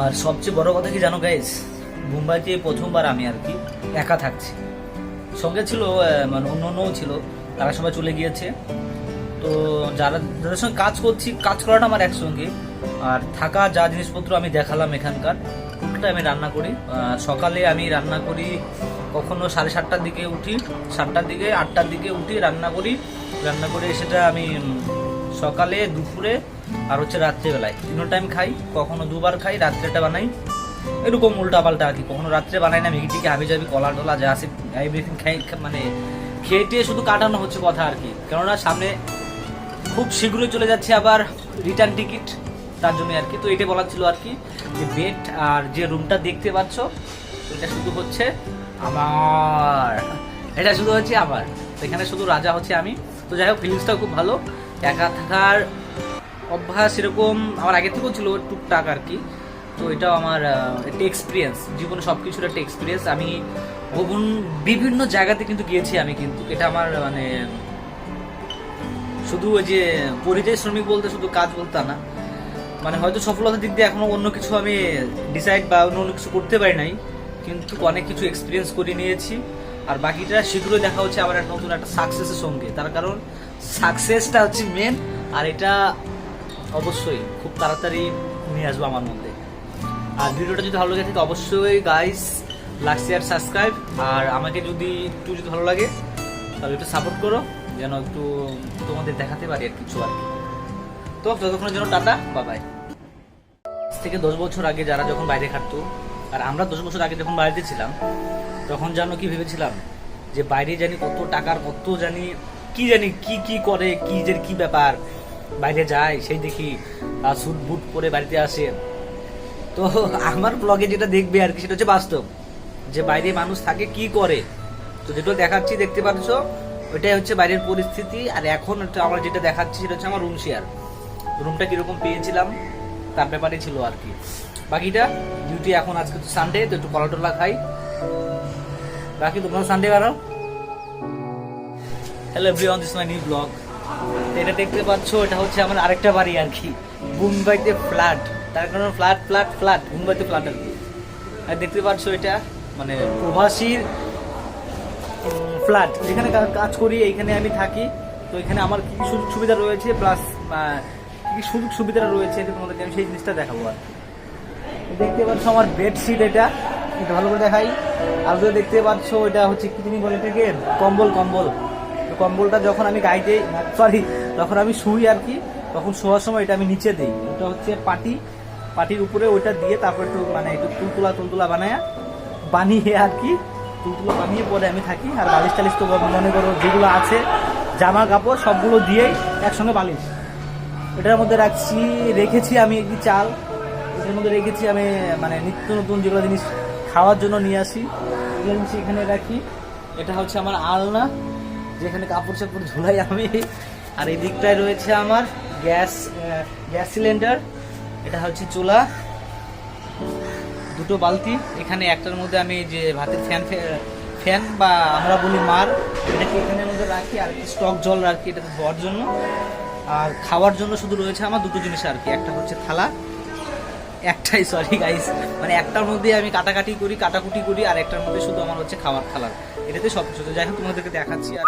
আর সবচেয়ে বড় কথা কি জানো গাইস মুম্বাইতে প্রথমবার আমি আর কি একা থাকছি। সঙ্গে ছিল মানে অন্য অন্যও ছিল, তারা সবাই চলে গিয়েছে। তো যারা, যাদের সঙ্গে কাজ করছি, কাজ করাটা আমার একসঙ্গে। আর থাকা যা জিনিসপত্র আমি দেখালাম এখানকার, পুরোটা আমি রান্না করি। সকালে আমি রান্না করি, কখনো সাড়ে সাতটার দিকে উঠি, সাতটার দিকে, আটটার দিকে উঠি, রান্না করি। রান্না করে সেটা আমি সকালে, দুপুরে আর হচ্ছে রাত্রেবেলায়। তিনো টাইম খাই, কখনো দুবার খাই, রাত্রেটা বানাই। এরকম উল্টা পাল্টা আর কি, কখনো রাত্রে বানাই না ম্যাগি টিকে হাবি যাবি কলা টলা যা আছে এভরিথিং খাই মানে খেয়ে শুধু কাটানো হচ্ছে কথা আর কি। কেননা সামনে খুব শীঘ্রই চলে যাচ্ছে আবার রিটার্ন টিকিট তার জন্য আর কি। তো এটা বলার ছিল আর কি, যে বেড আর যে রুমটা দেখতে পাচ্ছ, এটা শুধু হচ্ছে আমার। এটা শুধু হচ্ছে আমার। এখানে শুধু রাজা হচ্ছে আমি। তো যাই হোক ফিলিংসটাও খুব ভালো। একা থাকার অভ্যাস এরকম আমার আগে থেকেও ছিল টুকটাক আর কি। তো এটাও আমার একটা এক্সপিরিয়েন্স জীবনে সব কিছুর একটা এক্সপিরিয়েন্স আমি বহু- বিভিন্ন জায়গাতে কিন্তু গিয়েছি আমি কিন্তু। এটা আমার মানে শুধু ওই যে পরিযায়ী শ্রমিক বলতে শুধু কাজ বলতে না। মানে হয়তো সফলতার দিক দিয়ে এখনও অন্য কিছু আমি ডিসাইড বা অন্য অন্য কিছু করতে পারি নাই। কিন্তু অনেক কিছু এক্সপিরিয়েন্স করে নিয়েছি। আর বাকিটা শীঘ্রই দেখা হচ্ছে আমার একটা নতুন একটা সাকসেসের সঙ্গে। তার কারণ সাকসেসটা হচ্ছে মেন আর এটা অবশ্যই খুব তাড়াতাড়ি নিয়ে আসব আমার মধ্যে। আর ভিডিওটা যদি ভালো লাগে থাকে অবশ্যই গাইস লাইক শেয়ার সাবস্ক্রাইব আর আমাকে যদি একটু যদি ভালো লাগে, তাহলে একটু সাপোর্ট করো, যেন একটু তোমাদের দেখাতে পারি আর কিছু আর কি। তো ততক্ষণের জন্য টাটা বাবাই থেকে দশ বছর আগে যারা যখন বাইরে খাটতো, আর আমরা দশ বছর আগে যখন বাড়িতে ছিলাম, তখন জানো কি ভেবেছিলাম, যে বাইরে জানি কত টাকার, কত জানি কি জানি কি কি করে, কি যে কি ব্যাপার। বাইরে যায়, সেই দেখি স্যুট বুট পরে বাড়িতে আসে। তো আমার ব্লগে যেটা দেখবে আর কি, সেটা হচ্ছে বাস্তব। যে বাইরে মানুষ থাকে, কি করে? তো যেটা দেখাচ্ছি, দেখতে পাচ্ছ? ওইটাই হচ্ছে বাইরের পরিস্থিতি। আর এখন আমরা যেটা দেখাচ্ছি, সেটা হচ্ছে আমার রুম শেয়ার রুমটা কীরকম পেয়েছিলাম, তার ব্যাপারে ছিল আর কি। বাকিটা ডিউটি এখন আজকে তো সানডে তো একটু কলা টলা খাই। বাকি তোমরা সানডে বেরো hello everyone this my new blog এটা দেখতে পাচ্ছ, এটা হচ্ছে আমার আরেকটা বাড়ি আর কি। মুম্বাইতে ফ্ল্যাট তার কারণ ফ্ল্যাট ফ্ল্যাট ফ্ল্যাট মুম্বাইতে ফ্ল্যাট আর কি। আর দেখতে পাচ্ছ এটা মানে প্রবাসীর ফ্ল্যাট যেখানে কাজ করি, এইখানে আমি থাকি। তো এখানে আমার কি কি সুযোগ সুবিধা রয়েছে প্লাস কি কি সুযোগ সুবিধা রয়েছে, এটা তোমাদেরকে আমি সেই জিনিসটা দেখাবো আর দেখতে পাচ্ছ আমার বেডশিট এটা, একটু ভালো করে দেখাই। আর যদি দেখতে পাচ্ছ, এটা হচ্ছে কি তুমি বলে থেকে কম্বল কম্বল। কম্বলটা যখন আমি গাইতে সরি যখন আমি শুই আর কি, তখন শোয়ার সময় এটা আমি নিচে দিই। ওটা হচ্ছে পাটি। পাটির উপরে ওইটা দিয়ে তারপর একটু মানে একটু তুলতুলা তুলতুলা বানায় বানিয়ে আর কি, তুলতুলা বানিয়ে পরে আমি থাকি। আর বালিশ টালিশ তো মনে করো যেগুলো আছে, জামা কাপড় সবগুলো দিয়েই একসঙ্গে বালিশ। এটার মধ্যে রাখছি, রেখেছি আমি একটি চাল। এটার মধ্যে রেখেছি আমি মানে নিত্য নতুন যেগুলো জিনিস খাওয়ার জন্য নিয়ে আসি। এখানে রাখি। এটা হচ্ছে আমার আলনা। যেখানে কাপড় চাপড় ঝুলাই আমি। আর এই দিকটায় রয়েছে আমার গ্যাস গ্যাস সিলিন্ডার। এটা হচ্ছে চুলা। দুটো বালতি। এখানে একটার মধ্যে আমি যে ভাতের ফ্যান ফ্যান বা আমরা বলি মার, এটাকে এখানের মধ্যে রাখি। আর স্টক জল রাখি এটাতে ধোয়ার জন্য। আর খাওয়ার জন্য শুধু রয়েছে আমার দুটো জিনিস আর কি। একটা হচ্ছে থালা একটাই সরি গাইস মানে একটার মধ্যে আমি কাটাকাটি করি, কাটাকুটি করি, আর একটার মধ্যে শুধু আমার হচ্ছে খাবার খালার এটাতে সব কিছু যাই হোক, তোমাদেরকে দেখাচ্ছি আর